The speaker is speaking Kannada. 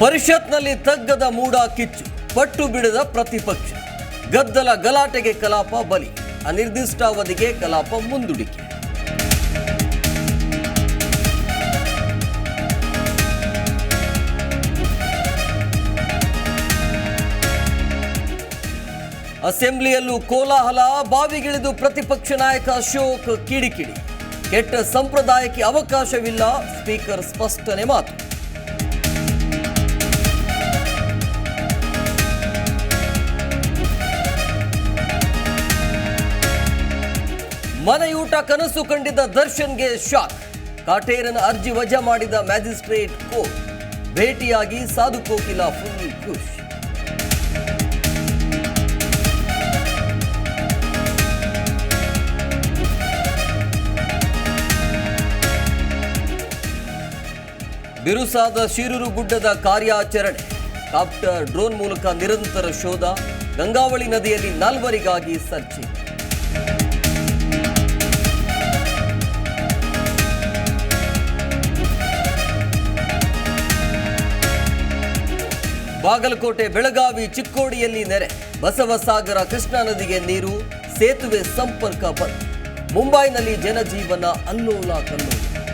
ಪರಿಷತ್ನಲ್ಲಿ ತಗ್ಗದ ಮೂಡ ಕಿಚ್ಚು, ಪಟ್ಟು ಬಿಡದ ಪ್ರತಿಪಕ್ಷ. ಗದ್ದಲ ಗಲಾಟೆಗೆ ಕಲಾಪ ಬಲಿ, ಅನಿರ್ದಿಷ್ಟಾವಧಿಗೆ ಕಲಾಪ ಮುಂದೂಡಿಕೆ. ಅಸೆಂಬ್ಲಿಯಲ್ಲೂ ಕೋಲಾಹಲ, ಬಾವಿಗಿಳಿದು ಪ್ರತಿಪಕ್ಷ ನಾಯಕ ಅಶೋಕ್ ಕಿಡಿಕಿಡಿ. ಕೆಟ್ಟ ಸಂಪ್ರದಾಯಕ್ಕೆ ಅವಕಾಶವಿಲ್ಲ, ಸ್ಪೀಕರ್ ಸ್ಪಷ್ಟನೆ ಮಾತು. ಮನೆಯೂಟ ಕನಸು ಕಂಡಿದ್ದ ದರ್ಶನ್ಗೆ ಶಾಕ್. ಕಾಟೇರನ ಅರ್ಜಿ ವಜಾ ಮಾಡಿದ ಮ್ಯಾಜಿಸ್ಟ್ರೇಟ್ ಕೋರ್ಟ್. ಭೇಟಿಯಾಗಿ ಸಾಧು ಕೋಕಿಲ ಫುಲ್ ಖುಷ್. ಬಿರುಸಾದ ಶಿರೂರು ಗುಡ್ಡದ ಕಾರ್ಯಾಚರಣೆ. ಕಾಪ್ಟರ್ ಡ್ರೋನ್ ಮೂಲಕ ನಿರಂತರ ಶೋಧ. ಗಂಗಾವಳಿ ನದಿಯಲ್ಲಿ ನಾಲ್ವರಿಗಾಗಿ ಸರ್ಚಿ ಬಾಗಲಕೋಟೆ, ಬೆಳಗಾವಿ, ಚಿಕ್ಕೋಡಿಯಲ್ಲಿ ನೆರೆ. ಬಸವಸಾಗರ, ಕೃಷ್ಣಾ ನದಿಗೆ ನೀರು, ಸೇತುವೆ ಸಂಪರ್ಕ ಬಂದ್. ಮುಂಬೈನಲ್ಲಿ ಜನಜೀವನ ಅಲ್ಲೋಲ ಕಲ್ಲೋಲ